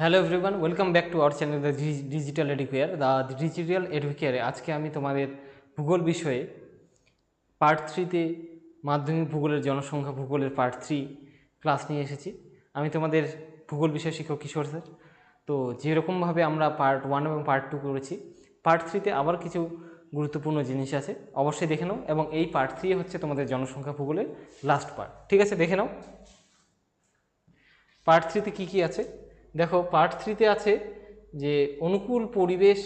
Hello everyone welcome back to our channel the digital educare the digital এডুকেয়ারে আজকে আমি তোমাদের ভূগোল বিষয়ে পার্ট থ্রিতে মাধ্যমিক ভূগোলের, জনসংখ্যা ভূগোলের পার্ট থ্রি ক্লাস নিয়ে এসেছি। আমি তোমাদের ভূগোল বিষয় শিক্ষক কিশোর স্যার। তো যেরকমভাবে আমরা পার্ট ওয়ান এবং পার্ট টু করেছি পার্ট থ্রিতে আবার কিছু গুরুত্বপূর্ণ জিনিস আছে, অবশ্যই দেখে নাও। এবং এই পার্ট থ্রি হচ্ছে তোমাদের জনসংখ্যা ভূগোলের লাস্ট পার্ট ঠিক আছে, দেখে নাও। পার্ট থ্রিতে কী কী আছে? দেখো পার্ট থ্রিতে আছে যে অনুকূল পরিবেশ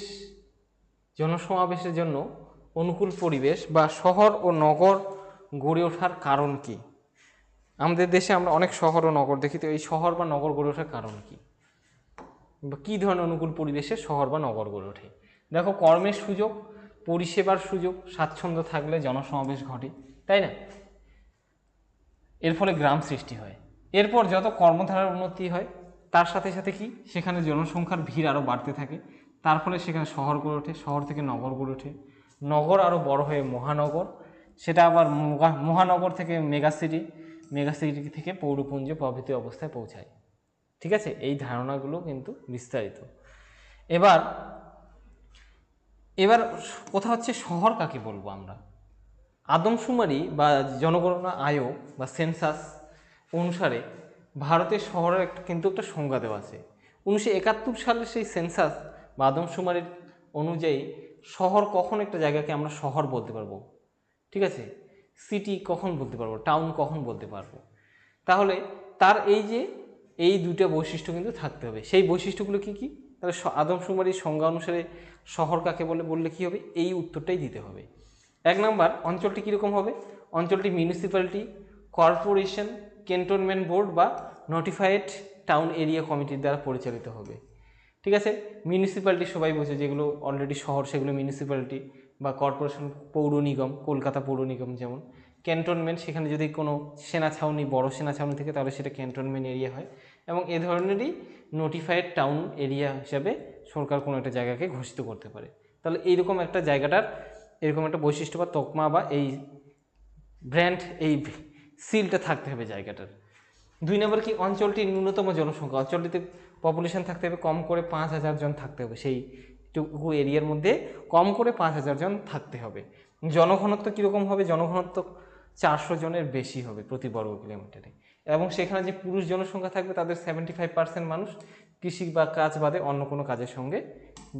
জনসমাবেশের জন্য অনুকূল পরিবেশ বা শহর ও নগর গড়ে ওঠার কারণ কি? আমাদের দেশে আমরা অনেক শহর ও নগর দেখি, তো এই শহর বা নগর গড়ে ওঠার কারণ কি? বা কী ধরনের অনুকূল পরিবেশে শহর বা নগর গড়ে ওঠে? দেখো কর্মের সুযোগ, পরিষেবার সুযোগ, স্বাচ্ছন্দ্য থাকলে জনসমাবেশ ঘটে, তাই না? এর ফলে গ্রাম সৃষ্টি হয়। এরপর যত কর্মধারার উন্নতি হয় তার সাথে সাথে কি? সেখানে জনসংখ্যার ভিড় আরও বাড়তে থাকে। তার ফলে সেখানে শহর গড়ে ওঠে, শহর থেকে নগর গড়ে ওঠে। নগর আরও বড় হয়ে মহানগর। সেটা আবার মহানগর থেকে মেগা সিটি মেগা সিটি থেকে পৌরপুঞ্জ প্রভৃতি অবস্থায় পৌঁছায়। ঠিক আছে? এই ধারণাগুলো কিন্তু বিস্তারিত। এবার এবার কথা হচ্ছে শহর কাকে বলব আমরা? আদমশুমারি বা জনগণনা আয়োগ বা সেন্সাস অনুসারে ভারতের শহরের একটা কিন্তু একটা সংজ্ঞা দেওয়া আছে। উনিশশো একাত্তর সালের সেই সেন্সাস বা আদমশুমারির অনুযায়ী শহর কখন একটা জায়গাকে আমরা শহর বলতে পারব? ঠিক আছে? সিটি কখন বলতে পারব? টাউন কখন বলতে পারব? তাহলে তার এই যে, এই দুটা বৈশিষ্ট্য কিন্তু থাকতে হবে। সেই বৈশিষ্ট্যগুলো কি কি? তাহলে আদমশুমারির সংজ্ঞা অনুসারে শহর কাকে বলে, বললে কি হবে? এই উত্তরটাই দিতে হবে। এক নাম্বার, অঞ্চলটি কীরকম হবে? অঞ্চলটি মিউনিসিপ্যালিটি কর্পোরেশন ক্যান্টনমেন্ট বোর্ড বা নোটিফাইড টাউন এরিয়া কমিটির দ্বারা পরিচালিত হবে। ঠিক আছে? মিউনিসিপ্যালিটি সবাই বোঝে যেগুলো অলরেডি শহর, সেগুলো মিউনিসিপ্যালিটি বা কর্পোরেশন পৌর নিগম, কলকাতা পৌর নিগম যেমন। ক্যান্টনমেন্ট সেখানে যদি কোনো সেনা ছাউনি, বড় সেনা ছাউনি থেকে, তাহলে সেটা ক্যান্টনমেন্ট এরিয়া হয়। এবং এ ধরনেরই নোটিফাইড টাউন এরিয়া হিসাবে সরকার কোনো একটা জায়গাকে ঘোষিত করতে পারে। তাহলে এইরকম একটা জায়গাটার এরকম একটা বৈশিষ্ট্য বা তকমা বা এই ব্র্যান্ড এই সিলটা থাকতে হবে জায়গাটার। দুই নম্বর কি অঞ্চলটির ন্যূনতম জনসংখ্যা। অঞ্চলটিতে পপুলেশন থাকতে হবে, কম করে পাঁচ হাজার জন থাকতে হবে। সেই টুকু এরিয়ার মধ্যে কম করে পাঁচ হাজার জন থাকতে হবে। জনঘনত্ব কীরকম হবে? জনঘনত্ব চারশো জনের বেশি হবে প্রতি বর্গ কিলোমিটারে। এবং সেখানে যে পুরুষ জনসংখ্যা থাকবে, তাদের সেভেন্টি ফাইভ পার্সেন্ট মানুষ কৃষি বা কাজ বাদে অন্য কোনো কাজের সঙ্গে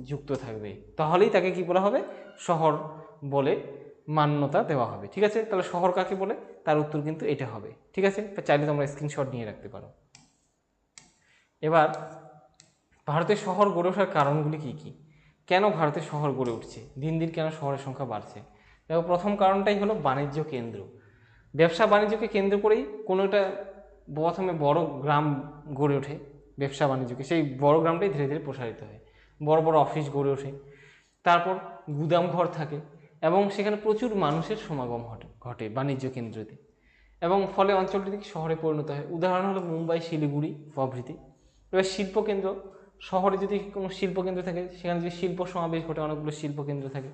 যুক্ত থাকবে। তাহলেই তাকে কি বলা হবে? শহর বলে মান্যতা দেওয়া হবে, ঠিক আছে? তাহলে শহর কাকে বলে? তার উত্তর কিন্তু এটা হবে, ঠিক আছে? চাইলে তোমরা স্ক্রিনশট নিয়ে রাখতে পারো। এবার, ভারতের শহর গড়ে ওঠার কারণগুলি কি কি? কেন ভারতের শহর গড়ে উঠছে? দিন দিন কেন শহরের সংখ্যা বাড়ছে? দেখো, প্রথম কারণটাই হলো বাণিজ্য কেন্দ্র। ব্যবসা বাণিজ্যকে কেন্দ্র করেই কোনো একটা প্রথমে বড় গ্রাম গড়ে ওঠে ব্যবসা বাণিজ্যকে। সেই বড় গ্রামটাই ধীরে ধীরে প্রসারিত হয়। বড় বড় অফিস গড়ে ওঠে। তারপর গুদাম ঘর থাকে। এবং সেখানে প্রচুর মানুষের সমাগম ঘটে ঘটে বাণিজ্য কেন্দ্রতে। এবং ফলে অঞ্চলটি শহরে পরিণত হয়। উদাহরণ হলো মুম্বাই, শিলিগুড়ি প্রভৃতি। এবার শিল্পকেন্দ্র, শহরে যদি কোনো শিল্পকেন্দ্র থাকে, সেখানে যদি শিল্প সমাবেশ ঘটে, অনেকগুলো শিল্পকেন্দ্র থাকে,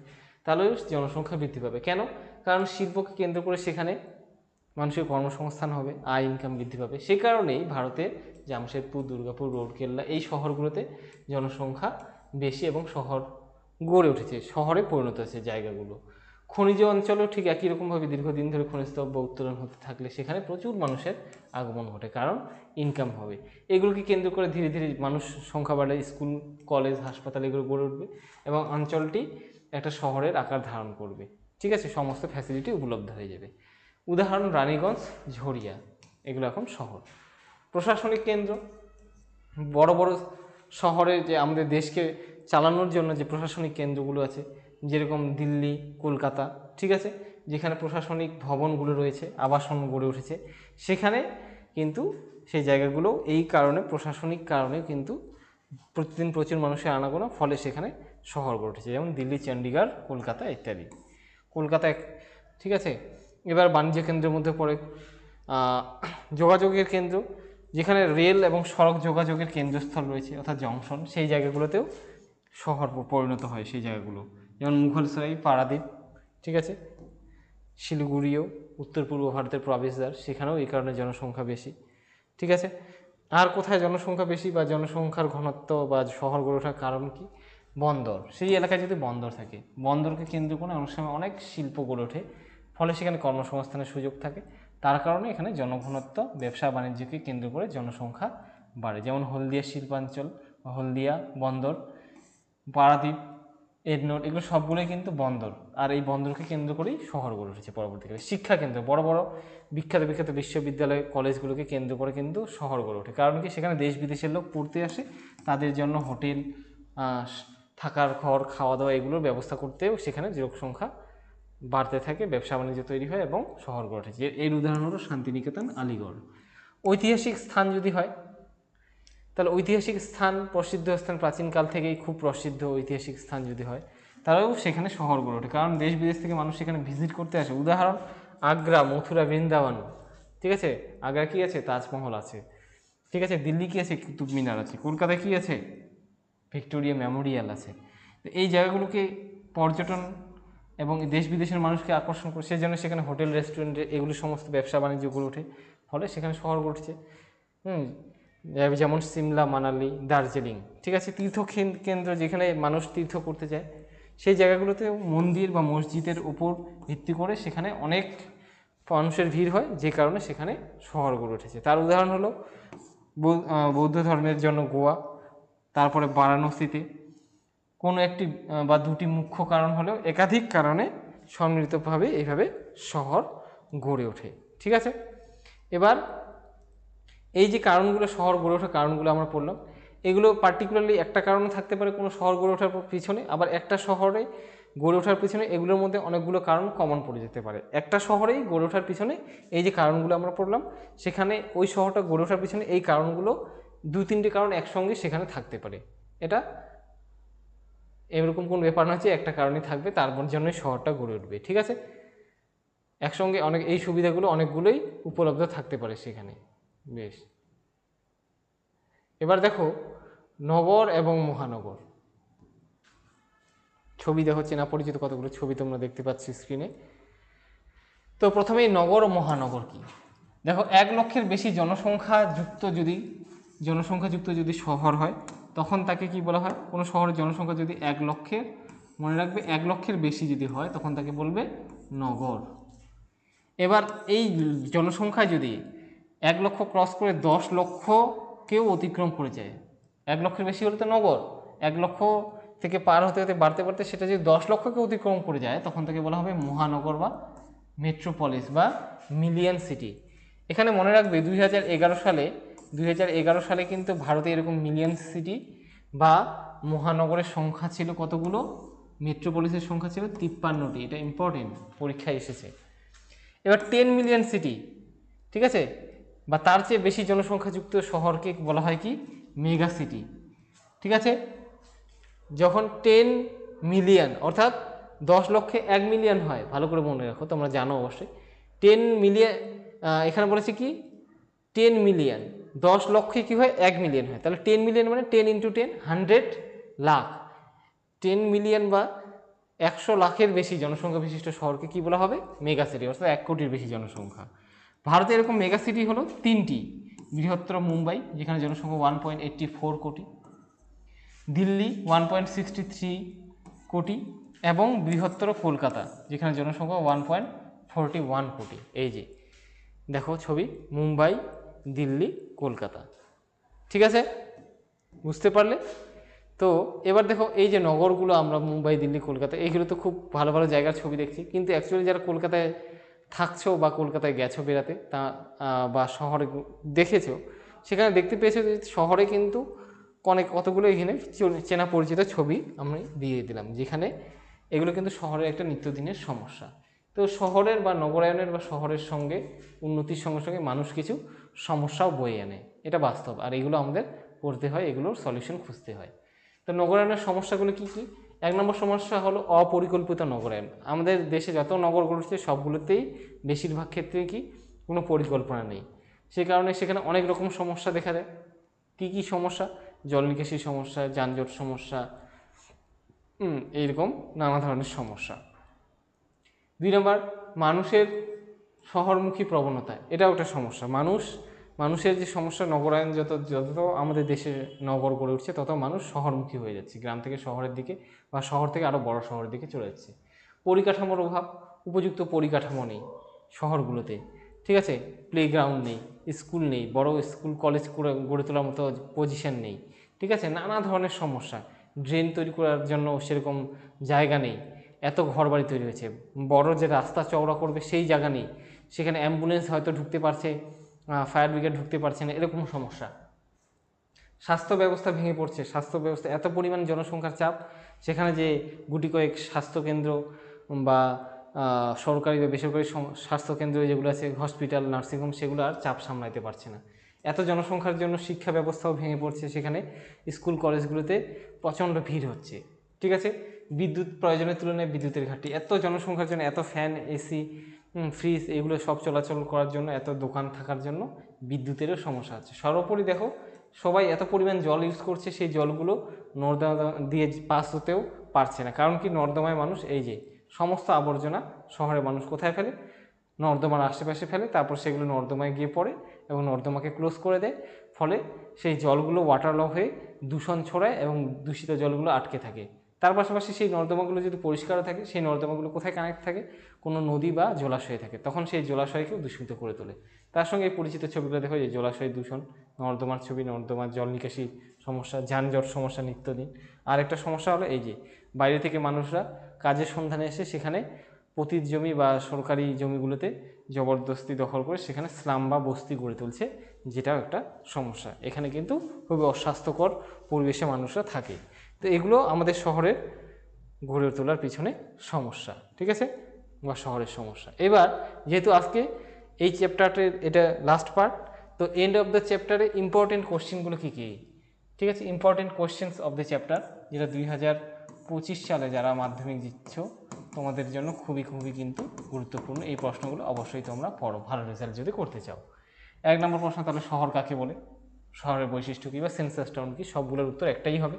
তাহলে জনসংখ্যা বৃদ্ধি পাবে। কেন? কারণ শিল্পকে কেন্দ্র করে সেখানে মানুষের কর্মসংস্থান হবে, আয় ইনকাম বৃদ্ধি পাবে। সে কারণেই ভারতে জামশেদপুর, দুর্গাপুর রোডকেল্লা এই শহরগুলোতে জনসংখ্যা বেশি এবং শহর গড়ে উঠেছে, শহরে পরিণত হয়েছে জায়গাগুলো। খনিজ অঞ্চলেও ঠিক একই রকমভাবে দীর্ঘদিন ধরে খনিজ দ্রব্য উত্তোলন হতে থাকলে সেখানে প্রচুর মানুষের আগমন ঘটে, কারণ ইনকাম হবে। এগুলোকে কেন্দ্র করে ধীরে ধীরে মানুষ সংখ্যা বাড়লে স্কুল, কলেজ, হাসপাতাল এগুলো গড়ে উঠবে এবং অঞ্চলটি একটা শহরের আকার ধারণ করবে। ঠিক আছে, সমস্ত ফ্যাসিলিটি উপলব্ধ হয়ে যাবে। উদাহরণ, রানীগঞ্জ, ঝরিয়া, এগুলো এখন শহর। প্রশাসনিক কেন্দ্র, বড় বড় শহরে যে আমাদের দেশকে চালানোর জন্য যে প্রশাসনিক কেন্দ্রগুলো আছে, যেরকম দিল্লি, কলকাতা, ঠিক আছে? যেখানে প্রশাসনিক ভবনগুলো রয়েছে, আবাসন গড়ে উঠেছে, সেখানে কিন্তু সেই জায়গাগুলো এই কারণে, প্রশাসনিক কারণে কিন্তু প্রতিদিন প্রচুর মানুষের আনাগোনা, ফলে সেখানে শহর গড়ে উঠেছে। যেমন দিল্লি চণ্ডীগড় কলকাতা ইত্যাদি। কলকাতা ঠিক আছে? এবার বাণিজ্য কেন্দ্রের মধ্যে পড়ে যোগাযোগের কেন্দ্র, যেখানে রেল এবং সড়ক যোগাযোগের কেন্দ্রস্থল রয়েছে, অর্থাৎ জংশন, সেই জায়গাগুলোতেও শহর পরিণত হয় সেই জায়গাগুলো। যেমন মুঘলসরাই, পারাদ্বীপ, ঠিক আছে? শিলিগুড়িও উত্তর পূর্ব ভারতের প্রবেশদ্বার, সেখানেও এই কারণে জনসংখ্যা বেশি, ঠিক আছে? আর কোথায় জনসংখ্যা বেশি বা জনসংখ্যার ঘনত্ব বা শহর গড়ে ওঠার কারণ কি? বন্দর। সেই এলাকায় যদি বন্দর থাকে, বন্দরকে কেন্দ্র করে অনেক সময় অনেক শিল্প গড়ে ওঠে, ফলে সেখানে কর্মসংস্থানের সুযোগ থাকে। তার কারণে এখানে জনঘনত্ব, ব্যবসা বাণিজ্যকে কেন্দ্র করে জনসংখ্যা বাড়ে। যেমন হলদিয়া শিল্পাঞ্চল হলদিয়া বন্দর পারাদ্বীপ এডনোর এগুলো সবগুলোই কিন্তু বন্দর। আর এই বন্দরকে কেন্দ্র করেই শহর গড়ে উঠেছে পরবর্তীকালে। শিক্ষা কেন্দ্র, বড় বড়, বিখ্যাত বিখ্যাত বিশ্ববিদ্যালয়, কলেজগুলোকে কেন্দ্র করে কিন্তু শহর গড়ে ওঠে। কারণ কি? সেখানে দেশ বিদেশের লোক পড়তে আসে, তাদের জন্য হোটেল থাকার ঘর খাওয়া দাওয়া এগুলোর ব্যবস্থা করতেও সেখানে লোক সংখ্যা বাড়তে থাকে, ব্যবসা বাণিজ্য তৈরি হয় এবং শহর গড়ে ওঠে এর উদাহরণ হলো শান্তিনিকেতন, আলিগড়। ঐতিহাসিক স্থান যদি হয় তাহলে ঐতিহাসিক স্থান, প্রসিদ্ধ স্থান, প্রাচীনকাল থেকেই খুব প্রসিদ্ধ ঐতিহাসিক স্থান যদি হয় তারাও সেখানে শহর গড়ে ওঠে। কারণ দেশ বিদেশ থেকে মানুষ সেখানে ভিজিট করতে আসে। উদাহরণ, আগ্রা, মথুরা, বৃন্দাবন। ঠিক আছে? আগ্রা কি আছে? তাজমহল আছে। ঠিক আছে? দিল্লি কি আছে? কুতুব মিনার আছে। কলকাতায় কি আছে? ভিক্টোরিয়া মেমোরিয়াল আছে। এই জায়গাগুলোকে পর্যটন এবং দেশ বিদেশের মানুষকে আকর্ষণ করে সেজন্য সেখানে হোটেল, রেস্টুরেন্টে, এগুলো সমস্ত ব্যবসা বাণিজ্য গড়ে ওঠে। ফলে সেখানে শহর গড়ছে হুম যেমন সিমলা, মানালি, দার্জিলিং, ঠিক আছে? তীর্থ কেন- কেন্দ্র যেখানে মানুষ তীর্থ করতে যায়, সেই জায়গাগুলোতে মন্দির বা মসজিদের উপর ভিত্তি করে সেখানে অনেক মানুষের ভিড় হয়, যে কারণে সেখানে শহর গড়ে উঠেছে। তার উদাহরণ হলো বৌদ্ধ ধর্মের জন্য গোয়া, তারপরে বারাণসীতে। কোনো একটি বা দুটি মুখ্য কারণ হলেও একাধিক কারণে সম্মিলিতভাবে এইভাবে শহর গড়ে ওঠে, ঠিক আছে? এবার এই যে কারণগুলো, শহর গড়ে ওঠার কারণগুলো আমরা পড়লাম, এগুলো পার্টিকুলারলি একটা কারণ থাকতে পারে কোনো শহর গড়ে ওঠার পিছনে, আবার একটা শহরে গড়ে ওঠার পিছনে এগুলোর মধ্যে অনেকগুলো কারণ কমন পড়ে যেতে পারে। একটা শহরেই গড়ে ওঠার পিছনে এই যে কারণগুলো আমরা পড়লাম, সেখানে ওই শহরটা গড়ে ওঠার পিছনে এই কারণগুলো দু তিনটে কারণ একসঙ্গে সেখানে থাকতে পারে। এটা এরকম কোনো ব্যাপার না যে একটা কারণই থাকবে, তার জন্যই শহরটা গড়ে উঠবে, ঠিক আছে? একসঙ্গে অনেক, এই সুবিধাগুলো অনেকগুলোই উপলব্ধ থাকতে পারে সেখানে। বেশ। এবার দেখো, নগর এবং মহানগর। ছবি দেখো, চেনা পরিচিত কতগুলো ছবি তোমরা দেখতে পাচ্ছ স্ক্রিনে তো প্রথমেই নগর ও মহানগর কি? দেখো, এক লক্ষের বেশি জনসংখ্যা যুক্ত যদি জনসংখ্যাযুক্ত যদি শহর হয়, তখন তাকে কি বলা হয়? কোনো শহরের জনসংখ্যা যদি এক লক্ষের, মনে রাখবে এক লক্ষের বেশি যদি হয়, তখন তাকে বলবে নগর। এবার এই জনসংখ্যা যদি এক লক্ষ ক্রস করে দশ লক্ষকেও অতিক্রম করে যায়। এক লক্ষের বেশি হলে তো নগর এক লক্ষ থেকে পার হতে হতে বাড়তে বাড়তে সেটা যদি দশ লক্ষকে অতিক্রম করে যায়, তখন তাকে বলা হবে মহানগর বা মেট্রোপলিস বা মিলিয়ন সিটি এখানে মনে রাখবে দুই হাজার এগারো সালে, দুই হাজার এগারো সালে কিন্তু ভারতে এরকম মিলিয়ন সিটি বা মহানগরের সংখ্যা ছিল কতগুলো? মেট্রোপলিসের সংখ্যা ছিল তিপ্পান্নটি। এটা ইম্পর্টেন্ট পরীক্ষায় এসেছে। এবার টেন মিলিয়ন সিটি ঠিক আছে? বা তার চেয়ে বেশি জনসংখ্যাযুক্ত শহরকে বলা হয় কি? Mega city. ঠিক আছে? যখন টেন মিলিয়ন অর্থাৎ দশ লক্ষে এক মিলিয়ন হয়, ভালো করে মনে রাখো, তোমরা জানো অবশ্যই। টেন মিলিয়ন এখানে বলেছে কি? টেন মিলিয়ন দশ লক্ষে কী হয়? এক মিলিয়ন হয়। তাহলে টেন মিলিয়ন মানে ten into ten hundred lakh. Ten million বা একশো লাখের বেশি জনসংখ্যা বিশিষ্ট শহরকে কি বলা হবে? মেগা সিটি, অর্থাৎ এক কোটির বেশি জনসংখ্যা। ভারতে এরকম মেগা সিটি হলো তিনটি। বৃহত্তর মুম্বাই, যেখানে জনসংখ্যা one point eighty four crore. Delhi one point sixty three crore এবং বৃহত্তর কলকাতা, যেখানে জনসংখ্যা ওয়ান পয়েন্ট ফোরটি ওয়ান কোটি। এই যে, দেখো ছবি, মুম্বাই, দিল্লি, কলকাতা। ঠিক আছে? বুঝতে পারলে? তো এবার দেখো এই যে নগরগুলো আমরা মুম্বাই, দিল্লি, কলকাতা, এইগুলো তো খুব ভালো ভালো জায়গার ছবি দেখছি। কিন্তু অ্যাকচুয়ালি যারা কলকাতায় থাকছো বা কলকাতায় গেছো বেড়াতে তা বা শহরে দেখেছ, সেখানে দেখতে পেয়েছ যে শহরে কিন্তু অনেক, কতগুলো এখানে চেনা পরিচিত ছবি আমি দিয়ে দিলাম, যেখানে এগুলো কিন্তু শহরের একটা নিত্যদিনের সমস্যা। তো শহরের বা নগরায়নের বা শহরের সঙ্গে, উন্নতির সঙ্গে সঙ্গে মানুষ কিছু সমস্যাও বয়ে আনে, এটা বাস্তব। আর এগুলো আমাদের পড়তে হয়, এগুলোর সলিউশন খুঁজতে হয়। তো নগরায়নের সমস্যাগুলো কি কি? এক নম্বর সমস্যা হলো অপরিকল্পিত নগরায়ন। আমাদের দেশে যত নগর গড়ছে, সবগুলোতেই বেশিরভাগ ক্ষেত্রে কি কোনো পরিকল্পনা নেই। সে কারণে সেখানে অনেক রকম সমস্যা দেখা দেয়। কী কী সমস্যা? জল নিকাশি সমস্যা, যানজট সমস্যা এইরকম নানা ধরনের সমস্যা। দুই নম্বর, মানুষের শহরমুখী প্রবণতা, এটাও একটা সমস্যা। মানুষ মানুষের যে সমস্যা নগরায়ন যত যত আমাদের দেশে নগর গড়ে উঠছে, তত মানুষ শহরমুখী হয়ে যাচ্ছে। গ্রাম থেকে শহরের দিকে বা শহর থেকে আরও বড় শহরের দিকে চলে যাচ্ছে। পরিকাঠামোর অভাব, উপযুক্ত পরিকাঠামো নেই শহরগুলোতে। ঠিক আছে? প্লেগ্রাউন্ড নেই, স্কুল নেই, বড় স্কুল কলেজ গড়ে তোলার মতো পজিশন নেই। ঠিক আছে? নানা ধরনের সমস্যা। ড্রেন তৈরি করার জন্য সেরকম জায়গা নেই। এত ঘর বাড়ি তৈরি হয়েছে। বড় যে রাস্তা চওড়া করবে সেই জায়গা নেই। সেখানে অ্যাম্বুলেন্স হয়তো ঢুকতে পারছে। ফায়ার ব্রিগেড ঢুকতে পারছে না, এরকম সমস্যা। স্বাস্থ্য ব্যবস্থা ভেঙে পড়ছে। স্বাস্থ্য ব্যবস্থা, এত পরিমাণ জনসংখ্যার চাপ, সেখানে যে গুটি কয়েক স্বাস্থ্যকেন্দ্র বা সরকারি বা বেসরকারি স্বাস্থ্যকেন্দ্র যেগুলো আছে, হসপিটাল, নার্সিংহোম, সেগুলো আর চাপ সামলাইতে পারছে না। এত জনসংখ্যার জন্য শিক্ষা ব্যবস্থাও ভেঙে পড়ছে সেখানে। স্কুল, কলেজগুলোতে প্রচণ্ড ভিড় হচ্ছে। ঠিক আছে? বিদ্যুৎ প্রয়োজনের তুলনায় বিদ্যুতের ঘাটতি। এত জনসংখ্যার জন্য এত ফ্যান, এসি ফ্রিজ এগুলো সব চলাচল করার জন্য, এত দোকান থাকার জন্য বিদ্যুতেরও সমস্যা আছে। সর্বোপরি দেখো, সবাই এত পরিমাণ জল ইউজ করছে, সেই জলগুলো নর্দমা দিয়ে পাস হতেও পারছে না। কারণ কি, নর্দমায় মানুষ, এই যে সমস্ত আবর্জনা শহরে মানুষ কোথায় ফেলে? নর্দমার আশেপাশে ফেলে, তারপর সেগুলো নর্দমায় গিয়ে পড়ে এবং নর্দমাকে ক্লোজ করে দেয়। ফলে সেই জলগুলো ওয়াটার লক হয়ে দূষণ ছড়ায় এবং দূষিত জলগুলো আটকে থাকে। তার পাশাপাশি সেই নর্দমাগুলো যদি পরিষ্কার থাকে, সেই নর্দমাগুলো কোথায় কানেক্ট থাকে? কোনো নদী বা জলাশয়ে থাকে। তখন সেই জলাশয়কেও দূষিত করে তোলে। তার সঙ্গে পরিচিত ছবিগুলো দেখো যে জলাশয় দূষণ, নর্দমার ছবি, নর্দমার জল নিকাশি সমস্যা, যানজট সমস্যা নিত্যদিন। আর একটা সমস্যা হলো এই যে, বাইরে থেকে মানুষরা কাজের সন্ধানে এসে সেখানে পতিত জমি বা সরকারি জমিগুলোতে জবরদস্তি দখল করে সেখানে স্লাম বা বস্তি গড়ে তুলছে, যেটাও একটা সমস্যা। এখানে কিন্তু খুবই অস্বাস্থ্যকর পরিবেশে মানুষরা থাকে। তো এগুলো আমাদের শহরের গড়ে তোলার পিছনে সমস্যা, ঠিক আছে? বা শহরের সমস্যা। এবার যেহেতু আজকে এই চ্যাপ্টারটির এটা লাস্ট পার্ট তো এন্ড অফ দ্য চ্যাপ্টারে ইম্পর্টেন্ট কোশ্চেনগুলো কী কী? ঠিক আছে? Important questions of the chapter যেটা দুই হাজার পঁচিশ সালে যারা মাধ্যমিক দিচ্ছ, তোমাদের জন্য খুবই খুবই কিন্তু গুরুত্বপূর্ণ এই প্রশ্নগুলো অবশ্যই তোমরা পড়ো, ভালো রেজাল্ট যদি করতে চাও। এক নম্বর প্রশ্ন, তাহলে শহর কাকে বলে? শহরের বৈশিষ্ট্য কী বা সেন্সাস টাউন কী? সবগুলোর উত্তর একটাই হবে।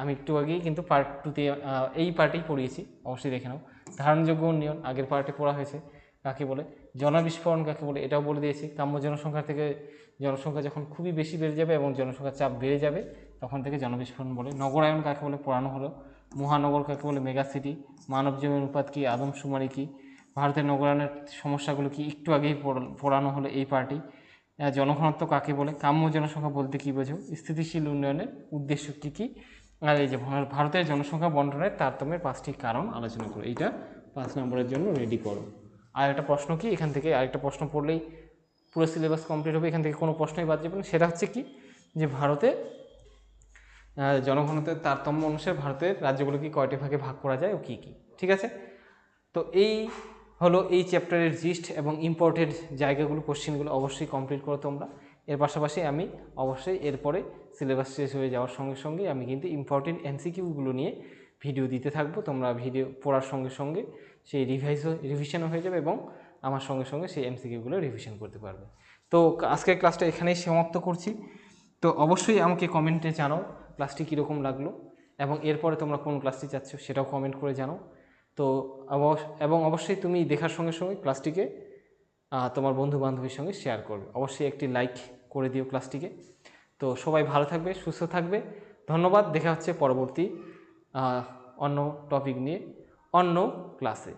আমি একটু আগেই কিন্তু পার্ট টুতে এই পার্টেই পড়িয়েছি, অবশ্যই দেখে নাও। ধারণযোগ্য উন্নয়ন, আগের পার্টে পড়া হয়েছে, কাকে বলে? জনবিস্ফোরণ কাকে বলে? এটাও বলে দিয়েছি। কাম্য জনসংখ্যা থেকে জনসংখ্যা যখন খুবই বেশি বেড়ে যাবে এবং জনসংখ্যার চাপ বেড়ে যাবে, তখন থেকে জনবিস্ফোরণ বলে। নগরায়ন কাকে বলে? পড়ানো হলো। মহানগর কাকে বলে? Mega city. মানব জীবন অনুপাত কী? আদমশুমারি কী? ভারতের নগরায়নের সমস্যাগুলো কি? একটু আগেই পড়- পড়ানো হলো এই পার্টি জনঘনত্ব কাকে বলে? কাম্য জনসংখ্যা বলতে কী বোঝো? স্থিতিশীল উন্নয়নের উদ্দেশ্য কী কী? আর এই যে ভারতের জনসংখ্যা বন্টনের তারতম্যের পাঁচটি কারণ আলোচনা করো। এইটা পাঁচ নম্বরের জন্য রেডি করো। আর একটা প্রশ্ন কি? এখান থেকে আরেকটা প্রশ্ন পড়লেই পুরো সিলেবাস কমপ্লিট হবে। এখান থেকে কোনো প্রশ্নই বাদ যাবে না। সেটা হচ্ছে কি? যে ভারতে আহ, জনঘনত্বের তারতম্য অনুসারে ভারতের রাজ্যগুলোকে কয়টি ভাগে ভাগ করা যায় ও কী কী? ঠিক আছে? তো এই হলো এই চ্যাপ্টারের জিস্ট এবং ইম্পর্টেন্ট জায়গাগুলো কোশ্চেনগুলো অবশ্যই কমপ্লিট করো তোমরা। এর পাশাপাশি আমি অবশ্যই এরপরে সিলেবাস শেষ হয়ে যাওয়ার সঙ্গে সঙ্গে আমি কিন্তু ইম্পর্টেন্ট এমসিকিউগুলো নিয়ে ভিডিও দিতে থাকব। তোমরা ভিডিও পড়ার সঙ্গে সঙ্গে সেই রিভাইজ রিভিশনও হয়ে যাবে এবং আমার সঙ্গে সঙ্গে সেই এমসিকিউগুলো রিভিশন করতে পারবে। তো আজকের ক্লাসটা এখানেই সমাপ্ত করছি। তো অবশ্যই আমাকে কমেন্টে জানাও ক্লাসটি কীরকম লাগল এবং এরপরে তোমরা কোন ক্লাসটি চাচ্ছ সেটাও কমেন্ট করে জানাও। তো এবং অবশ্যই তুমি দেখার সঙ্গে সঙ্গে ক্লাসটিকে তোমার বন্ধু বান্ধবীর সঙ্গে শেয়ার করবে। অবশ্যই একটি লাইক করে দিও ক্লাসটিকে তো সবাই ভালো থাকবে, সুস্থ থাকবে। ধন্যবাদ, দেখা হচ্ছে পরবর্তী অন্য টপিক নিয়ে, অন্য ক্লাসে